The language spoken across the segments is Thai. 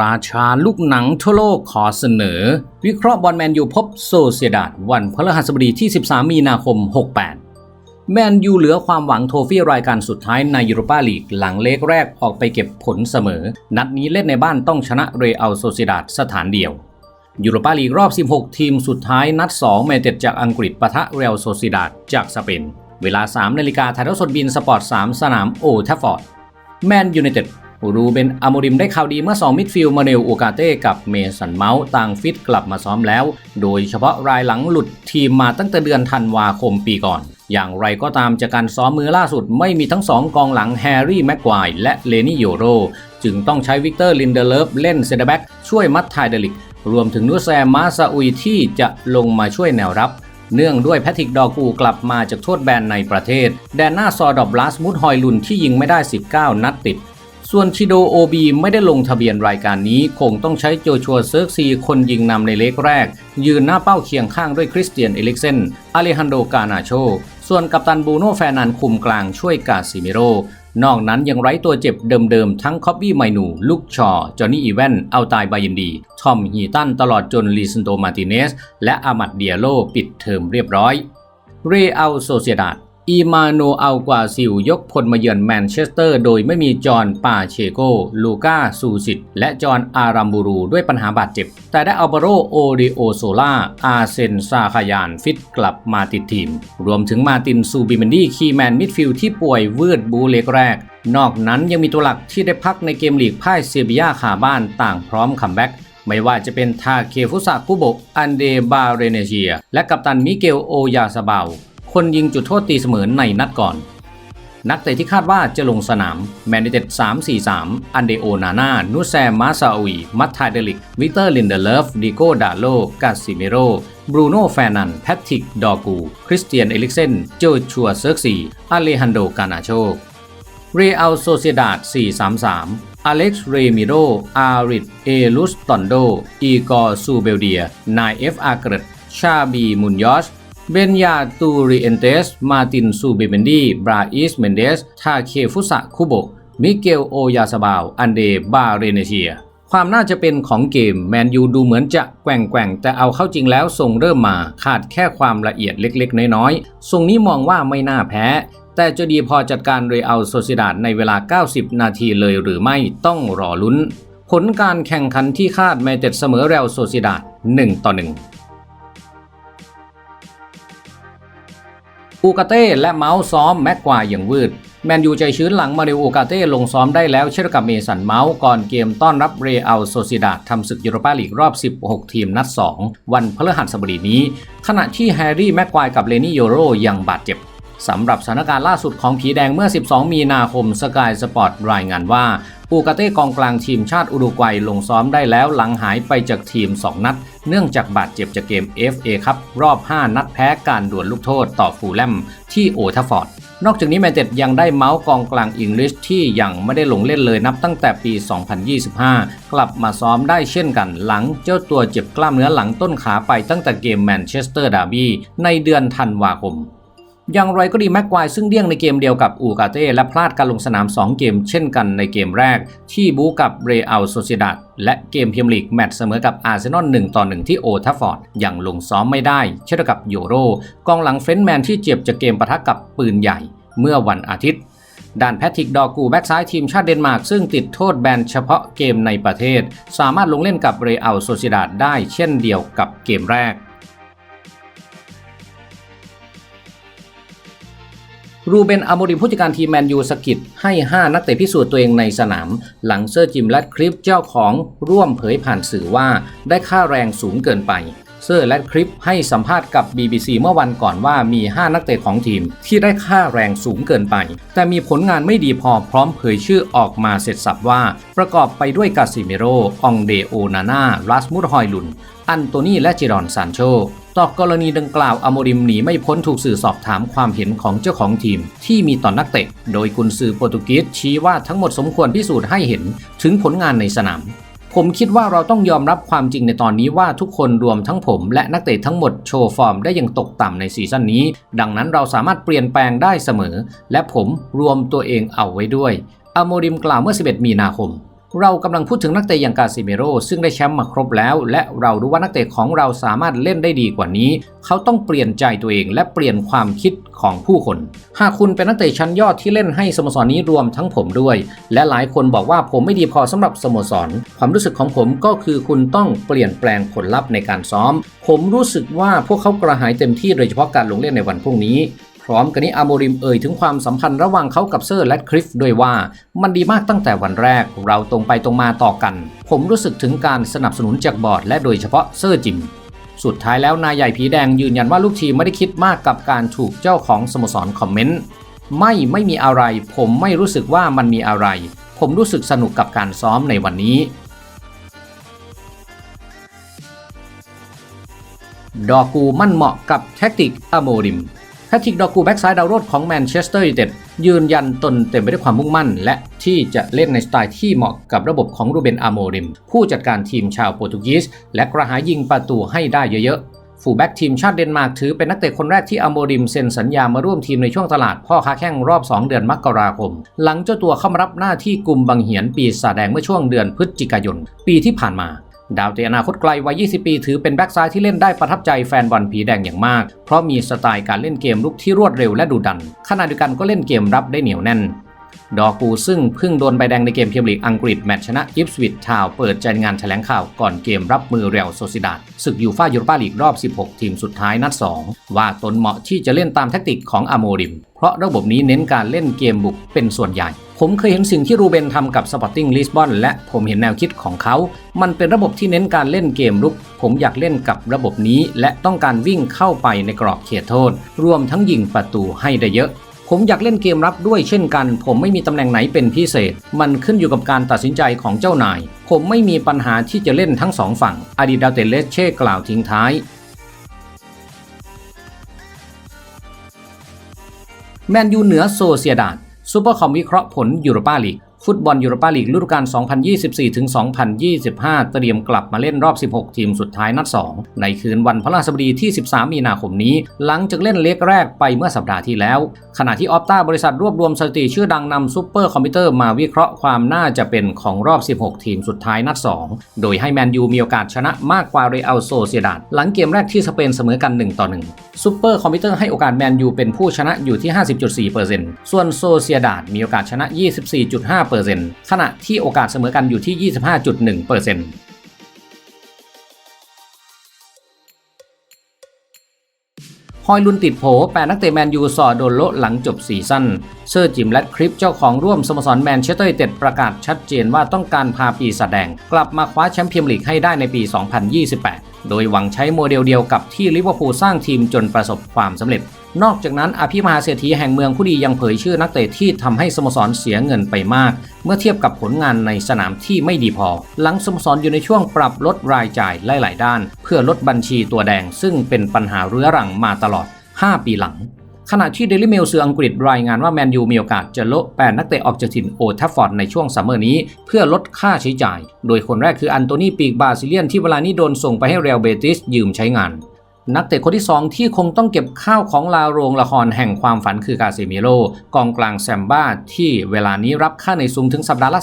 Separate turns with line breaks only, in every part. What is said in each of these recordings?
ราชาลูกหนังทั่วโลกขอเสนอ วิเคราะห์บอลแมนยูพบโซเซียดาดวันพฤหัสบดีที่ 13 มีนาคม 68 แมนยูเหลือความหวังโทฟี่รายการสุดท้ายในยูโรปาลีกหลังเลกแรกออกไปเก็บผลเสมอ นัดนี้เล่นในบ้านต้องชนะเรอัลโซเซียดาดสถานเดียวยูโรปาลีกรอบ 16 ทีมสุดท้ายนัด2เมเต็ดจากอังกฤษปะทะเรอัลโซเซียดาดจากสเปนเวลา 3 นาฬิกาถ่ายทอดสดบินสปอร์ต 3 สนามโอทัฟฟอร์ดแมนยูไนเต็ด รูเบนอโมริมได้ข่าวดีเมื่อ 2 มิดฟิลด์มาเนลโอกาเต้กับเมสันเมาส์ต่างฟิตกลับมาซ้อมแล้ว โดยเฉพาะรายหลังหลุดทีมมาตั้งแต่เดือนธันวาคมปีก่อน อย่างไรก็ตามจากการซ้อมมือล่าสุดไม่มีทั้งสองกองหลังแฮร์รี่แม็กควายและเลนี่โยโร จึงต้องใช้วิกเตอร์ลินเดเลฟเล่นเซนเตอร์แบ็กช่วยมัดไทเดลิก รวมถึงนุแซมมาซาอุยที่จะลงมาช่วยแนวรับเนื่องด้วยแพทริกดอกูกลับมาจากโทษแบนในประเทศ แดนหน้าซอดอบบลัสมุดฮอยลุนที่ยิงไม่ได้ 19 นัดติด ส่วนชิโดโอบีไม่ได้ลงทะเบียนรายการนี้ คงต้องใช้โจชัวเซิร์กซีคนยิงนำในเล็กแรก ยืนหน้าเป้าเคียงข้างด้วยคริสเตียนเอลิกเซนอเลฮันโดกานาโช ส่วนกัปตันบูโน่แฟนันคุมกลางช่วยกาซิเมโร นอกนั้นยังไร้ตัวเจ็บเดิมๆ ทั้งคอบบี้ไมนูลูกชอ จอห์นนี่อีแวนเอาตายบายินดี ทอมฮีตันตลอดจนลีซันโตมาติเนส และอามัดเดียโลปิดเทอมเรียบร้อย เรอัลโซเซียดาด อีมาโนอัลกวาซิลยกพลมาเยือนแมนเชสเตอร์โดยไม่มีจอห์นปาเชโก ลูก้าซูซิต และจอห์นอารัมบูรูด้วยปัญหาบาดเจ็บ แต่ได้อัลบาโรโอริโอโซล่า อาเซนซาคายานฟิตกลับมาติดทีม รวมถึงมาตินซูบิเมนดี้คีแมนมิดฟิลด์ที่ป่วยวืดบูเล็กแรก นอกนั้นยังมีตัวหลักที่ได้พักในเกมลีกพ่ายเซบียาขาบ้านต่างพร้อมคัมแบ็กไม่ว่าจะเป็นทาเคฟุสะคุโบอันเดบาเรเนเชีย และกัปตันมิเกลโอยาซาบา คนยิงจุดโทษตีเสมอในนัดก่อน นักเตะที่คาดว่าจะลงสนามแมนยูเต็ด3-4-3 อันเดโอนาน่านุแซมมาซาอุยมัตไทเดลิก วิเตอร์ลินเดเลฟดิโกดาโลกาซิเมโรบรูโน่แฟนันแพทริก ดอกู คริสเตียน เอลิกเซน โจชัวเซิร์กซีอเลฮันโด กานาโชเรอัลโซเซดาด433 อเล็กซ์ เรมิโร อาริดเอลุสตอนโด อีกอร์ ซูเบลเดีย นายเอฟอาร์เกรตชาบี มุนยอส เบนยาตูริเอนเตส มาตินซูเบเบนดี บราอิสเมนเดส ทาเคฟุสะคุโบมิเกลโอยาสบาว อันเดบาเรเนเชีย ความน่าจะเป็นของเกมแมนยูดูเหมือนจะแกว่งแกว่งแต่เอาเข้าจริงแล้วทรงเริ่มมาขาดแค่ความละเอียดเล็กๆ น้อยๆ ทรงนี้มองว่าไม่น่าแพ้ แต่จะดีพอจัดการเรอัลโซซิดาดในเวลา 90 นาทีเลยหรือไม่ต้องรอลุ้น ผลการแข่งขันที่คาดแมเต็ดเสมอเรอัลโซซิดาด1ต่อ1 อูกาเต้และเมาส์ซ้อมแม็กควายอย่างวืดแมนยูใจชื้นหลังมาเรโอูกาเต้ลงซ้อมได้แล้วเช่นกับเมสันเมาส์ก่อนเกมต้อนรับเรอัลโซซิดาทำศึกยูโรปาลีกรอบ 16 ทีมนัด 2 วันพฤหัสบดีนี้ ขณะที่แฮร์รี่แม็กควายกับเลนี่โยโรยังบาดเจ็บสำหรับสถานการณ์ล่าสุดของผีแดงเมื่อ 12 มีนาคมสกายสปอร์ตรายงานว่า อูกาเต้กองกลางทีมชาติอุรุกวัยลงซ้อมได้แล้วหลังหายไปจากทีม 2 นัด เนื่องจากบาดเจ็บจากเกม FA ครับรอบ 5 นัดแพ้การดวลลูกโทษต่อฟูลแลมที่โอทัฟฟอร์ดนอกจากนี้แมนเต็ดยังได้เมาส์กองกลางอังกฤษที่ยังไม่ได้ลงเล่นเลยนับตั้งแต่ปี 2025 กลับมาซ้อมได้เช่นกันหลังเจ้าตัวเจ็บกล้ามเนื้อหลังต้นขาไปตั้งแต่เกมแมนเชสเตอร์ดาร์บี้ในเดือนธันวาคม อย่างไรก็ดีแม็กควายซึ่งเดี่ยงในเกมเดียวกับอูกาเต้และพลาดการลงสนาม 2 เกมเช่นกันในเกมแรก ที่บูกับเรอัลโซเซดาดและเกมพรีเมียร์ลีกแมตช์เสมอกับอาร์เซนอล1ต่อ1ที่โอทัฟฟอร์ดยังลงซ้อมไม่ได้ เช่นกับโยโรกองหลังเฟรนแมนที่เจ็บจากเกมปะทะกับปืนใหญ่เมื่อวันอาทิตย์ด้านแพทริกดอกูแบ็กซ้ายทีมชาติเดนมาร์กซึ่งติดโทษแบนเฉพาะเกมในประเทศ สามารถลงเล่นกับเรอัลโซเซดาดได้เช่นเดียวกับเกมแรก รูเบนอโมริมผู้จัดการทีมแมนยูสกิดให้ 5 นักเตะพิสูจน์ตัวเองในสนาม หลังเซอร์จิมและคลิปเจ้าของร่วมเผยผ่านสื่อว่าได้ค่าแรงสูงเกินไป เซอร์และคลิปให้สัมภาษณ์กับ BBC เมื่อวันก่อนว่ามี 5 นักเตะของทีมที่ได้ค่าแรงสูงเกินไป แต่มีผลงานไม่ดีพอพร้อมเผยชื่อออกมาเสร็จสับว่า ประกอบไปด้วยกาซิเมโรองเดโอนาน่าลาสมุดฮอยลุน อันโตนีและจิรอนซานโช ต่อกรณีดังกล่าวอโมริมหนีไม่พ้นถูกสื่อสอบถามความเห็นของเจ้าของทีม ที่มีต่อนนักเตะ โดยกุนซือโปรตุเกสชี้ว่าทั้งหมดสมควรพิสูจน์ให้เห็นถึงผลงานในสนาม ผมคิดว่าเราต้องยอมรับความจริงในตอนนี้ว่าทุกคนรวมทั้งผม และนักเตะทั้งหมดโชว์ฟอร์มได้อย่างตกต่ำในซีซั่นนี้ ดังนั้นเราสามารถเปลี่ยนแปลงได้เสมอ และผมรวมตัวเองเอาไว้ด้วยอโมริมกล่าวเมื่อ 11 มีนาคม เรากำลังพูดถึงนักเตะอย่างกาซิเมโรซึ่งได้แชมป์มาครบแล้ว และเรารู้ว่านักเตะของเราสามารถเล่นได้ดีกว่านี้ เขาต้องเปลี่ยนใจตัวเองและเปลี่ยนความคิดของผู้คน หากคุณเป็นนักเตะชั้นยอดที่เล่นให้สโมสรนี้รวมทั้งผมด้วย และหลายคนบอกว่าผมไม่ดีพอสำหรับสโมสร ความรู้สึกของผมก็คือคุณต้องเปลี่ยนแปลงผลลัพธ์ในการซ้อม ผมรู้สึกว่าพวกเขากระหายเต็มที่โดยเฉพาะการลงเล่นในวันพรุ่งนี้ พร้อมกันนี้อาโมริมเอ่ยถึงความสัมพันธ์ระหว่างเขากับเซอร์และคริฟด้วยว่ามันดีมากตั้งแต่วันแรกเราตรงไปตรงมาต่อกัน ผมรู้สึกถึงการสนับสนุนจากบอร์ดและโดยเฉพาะเซอร์จิมสุดท้ายแล้วนายใหญ่ผีแดงยืนยันว่าลูกทีมไม่ได้คิดมากกับการถูกเจ้าของสโมสรคอมเมนต์ไม่ไม่มีอะไร ผมไม่รู้สึกว่ามันมีอะไร ผมรู้สึกสนุกกับการซ้อมในวันนี้ดอกูมั่นเหมาะกับแท็กติกอโมริม แพทริกดอกูแบ็กซ้ายดาวโรดของแมนเชสเตอร์ยูไนเต็ดยืนยันตนเต็มไปด้วยความมุ่งมั่น และที่จะเล่นในสไตล์ที่เหมาะกับระบบของรูเบนอาโมริม ผู้จัดการทีมชาวโปรตุเกสและกระหายยิงประตูให้ได้เยอะๆฟูแบ็กทีมชาติเดนมาร์กถือเป็นนักเตะคนแรกที่อาโมริมเซ็นสัญญามาร่วมทีมในช่วงตลาดพ่อค้าแข่งรอบ 2 เดือนมกราคม หลังเจ้าตัวเข้ามารับหน้าที่กลุ่มบังเหียนปีศาจแดงเมื่อช่วงเดือนพฤศจิกายน ปีที่ผ่านมา ดาวเตะอนาคตไกลวัย 20 ปี ถือเป็นแบ็กซ้ายที่เล่นได้ประทับใจแฟนบอลผีแดงอย่างมาก เพราะมีสไตล์การเล่นเกมลุกที่รวดเร็วและดุดัน ขณะเดียวกันก็เล่นเกมรับได้เหนียวแน่น ดอกูซึ่งเพิ่งโดนใบแดงในเกมเมียร์ลีกอังกฤษแมตช์ชนะอิฟสวิตทาวเปิดใจงานแถลงข่าวก่อนเกมรับมือเรลโซซิดาดศึกยูฟ่ายูโรปาลีกรอบ 16 ทีมสุดท้ายนัด 2 ว่าตนเหมาะที่จะเล่นตามแทคติกของอาโมริม เพราะระบบนี้เน้นการเล่นเกมบุกเป็นส่วนใหญ่ ผมเคยเห็นสิ่งที่รูเบนทำกับสปอร์ติ้งลิสบอนและผมเห็นแนวคิดของเขา มันเป็นระบบที่เน้นการเล่นเกมรุก ผมอยากเล่นกับระบบนี้ และต้องการวิ่งเข้าไปในกรอบเขตโทษ รวมทั้งยิงประตูให้ได้เยอะ ผมอยากเล่นเกมรับด้วยเช่นกัน ผมไม่มีตำแหน่งไหนเป็นพิเศษ มันขึ้นอยู่กับการตัดสินใจของเจ้านาย ผมไม่มีปัญหาที่จะเล่นทั้งสองฝั่งอดีตดาวเตเลสเช่กล่าวทิ้งท้ายแมนยูเหนือโซเซียดาด ซูเปอร์คอมวิเคราะห์ผลยูโรปาลีก ฟุตบอลยูโรปาลีกฤดูกาล 2024-2025 เตรียมกลับมาเล่นรอบ 16 ทีมสุดท้ายนัด 2 ในคืนวันพฤหัสบดีที่ 13 มีนาคมนี้ หลังจากเล่นเล็กแรกไปเมื่อสัปดาห์ที่แล้ว ขณะที่ออฟตาบริษัทรวบรวมสถิติชื่อดังนำซูเปอร์คอมพิวเตอร์มาวิเคราะห์ความน่าจะเป็นของรอบ 16 ทีมสุดท้ายนัด 2 โดยให้แมนยูมีโอกาสชนะมากกว่าเรอัลโซเซียดาดหลังเกมแรกที่สเปนเสมอกัน 1 ต่อ 1 ซูเปอร์คอมพิวเตอร์ให้โอกาสแมนยูเป็นผู้ชนะอยู่ที่ 50.4%ส่วนโซเซียดาดมีโอกาสชนะ 24.5ขณะที่โอกาสเสมอกันอยู่ที่ 25.1%ฮอยลุนติดโผแปดนักเตะแมนยูสอโดนโละหลังจบซีซั่น เซอร์จิมและคริปเจ้าของร่วมสโมสรแมนเชสเตอร์ยูไนเต็ดประกาศชัดเจนว่าต้องการพาปีศาจแดง กลับมาคว้าแชมป์พรีเมียร์ลีกให้ได้ในปี 2028 โดยหวังใช้โมเดลเดียวกับที่ลิเวอร์พูลสร้างทีมจนประสบความสำเร็จ นอกจากนั้นอภิมหาเศรษฐีแห่งเมืองผู้ดียังเผยชื่อนักเตะที่ทำให้สโมสรเสียเงินไปมาก เมื่อเทียบกับผลงานในสนามที่ไม่ดีพอ หลังสโมสรอยู่ในช่วงปรับลดรายจ่ายหลาย ๆ ด้าน เพื่อลดบัญชีตัวแดงซึ่งเป็นปัญหาเรื้อรังมาตลอด 5 ปีหลัง ขณะที่เดลิเมลสื่ออังกฤษรายงานว่าแมนยูมีโอกาสจะโละแปดนักเตะออกจากถิ่นโอทัฟฟอร์ดในช่วงซัมเมอร์นี้ เพื่อลดค่าใช้จ่าย โดยคนแรกคืออันโตนีปีกบาซิเลียนที่เวลานี้โดนส่งไปให้เรอัลเบติสยืมใช้งาน นักเตะคนที่ 2 ที่คงต้องเก็บข้าวของลาโรงละครแห่งความฝันคือกาเซมิโลกองกลางแซมบ้าที่เวลานี้รับค่าในสูงถึงสัปดาห์ละ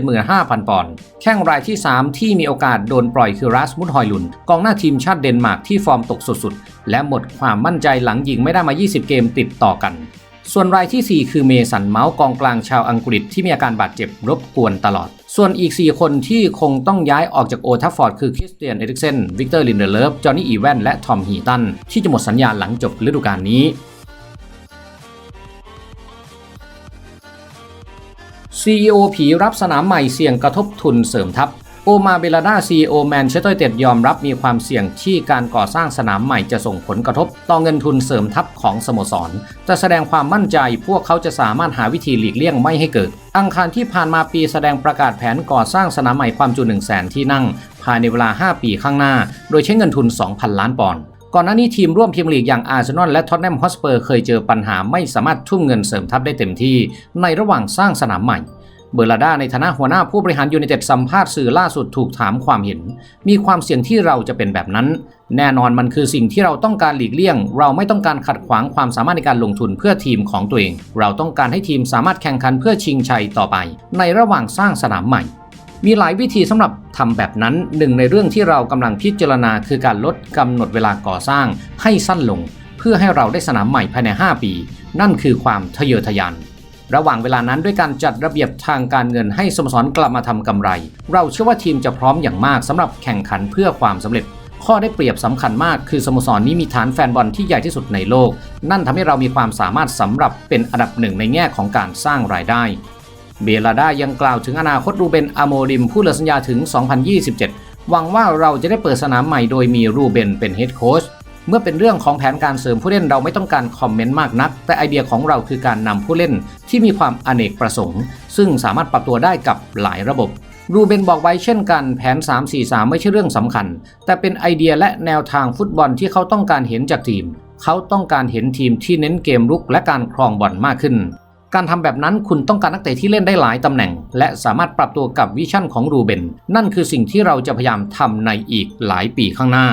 375,000 ปอนด์แข้งรายที่ 3 ที่มีโอกาสโดนปล่อยคือรัสมุดฮอยลุน กองหน้าทีมชาติเดนมาร์กที่ฟอร์มตกสุดๆ และหมดความมั่นใจหลังยิงไม่ได้มา 20 เกมติดต่อกัน ส่วนรายที่ 4 คือเมสันเมาส์กองกลางชาวอังกฤษที่มีอาการบาดเจ็บรบกวนตลอด ส่วนอีก 4 คนที่คงต้องย้ายออกจากโอทัฟฟอร์ดคือคริสเตียนเอริกเซนวิกเตอร์ลินเดเลฟจอห์นนี่อีแวนและทอมฮีตันที่จะหมดสัญญาหลังจบฤดูกาลนี้ CEO ผีรับสนามใหม่เสี่ยงกระทบทุนเสริมทัพ โอมาเบลาดาซีโอแมนเชสเตอร์เต็ดยอมรับมีความเสี่ยงที่การก่อสร้างสนามใหม่จะส่งผลกระทบ ต่อเงินทุนเสริมทัพของสโมสรแต่แสดงความมั่นใจพวกเขาจะสามารถหาวิธีหลีกเลี่ยงไม่ให้เกิด อังคารที่ผ่านมาปีแสดงประกาศแผนก่อสร้างสนามใหม่ความจุ1 0 0 0 0แสนที่นั่ง ภายในเวลา 5 ปีข้างหน้า โดยใช้เงินทุน 2,000 ล้านปอนด์ก่อนหน้านี้ทีมร่วมพรีมลีกอย่างอาร์เซนอลและท็อตแนมฮอสเปอร์เคยเจอปัญหาไม่สามารถทุ่มเงินเสริมทัพได้เต็มที่ ในระหว่างสร้างสนามใหม่ เบอร์ลาด้าในฐานะหัวหน้าผู้บริหารยูไนเต็ดสัมภาษณ์สื่อล่าสุดถูกถามความเห็น มีความเสี่ยงที่เราจะเป็นแบบนั้น แน่นอนมันคือสิ่งที่เราต้องการหลีกเลี่ยง เราไม่ต้องการขัดขวางความสามารถในการลงทุนเพื่อทีมของตัวเอง เราต้องการให้ทีมสามารถแข่งขันเพื่อชิงชัยต่อไป ในระหว่างสร้างสนามใหม่ มีหลายวิธีสำหรับทำแบบนั้นหนึ่งในเรื่องที่เรากำลังพิจารณาคือการลดกำหนดเวลาก่อสร้างให้สั้นลง เพื่อให้เราได้สนามใหม่ภายใน 5 ปี นั่นคือความทะเยอทะยาน ระหว่างเวลานั้นด้วยการจัดระเบียบทางการเงินให้สโมสรกลับมาทำกำไร เราเชื่อว่าทีมจะพร้อมอย่างมากสำหรับแข่งขันเพื่อความสำเร็จ ข้อได้เปรียบสำคัญมากคือสโมสรนี้มีฐานแฟนบอลที่ใหญ่ที่สุดในโลก นั่นทำให้เรามีความสามารถสำหรับเป็นอันดับหนึ่งในแง่ของการสร้างรายได้ เบลาดายังกล่าวถึงอนาคตรูเบนอโมริมผู้เหลือสัญญาถึง 2027 หวังว่าเราจะได้เปิดสนามใหม่โดยมีรูเบนเป็นเฮดโค้ช เมื่อเป็นเรื่องของแผนการเสริมผู้เล่นเราไม่ต้องการคอมเมนต์มากนัก แต่ไอเดียของเราคือการนำผู้เล่นที่มีความอเนกประสงค์ ซึ่งสามารถปรับตัวได้กับหลายระบบรูเบนบอกไว้เช่นกันแผน 3-4-3 ไม่ใช่เรื่องสำคัญ แต่เป็นไอเดียและแนวทางฟุตบอลที่เขาต้องการเห็นจากทีม เขาต้องการเห็นทีมที่เน้นเกมรุกและการครองบอลมากขึ้น การทำแบบนั้นคุณต้องการนักเตะที่เล่นได้หลายตำแหน่ง และสามารถปรับตัวกับวิชั่นของรูเบน นั่นคือสิ่งที่เราจะพยายามทำในอีกหลายปีข้างหน้า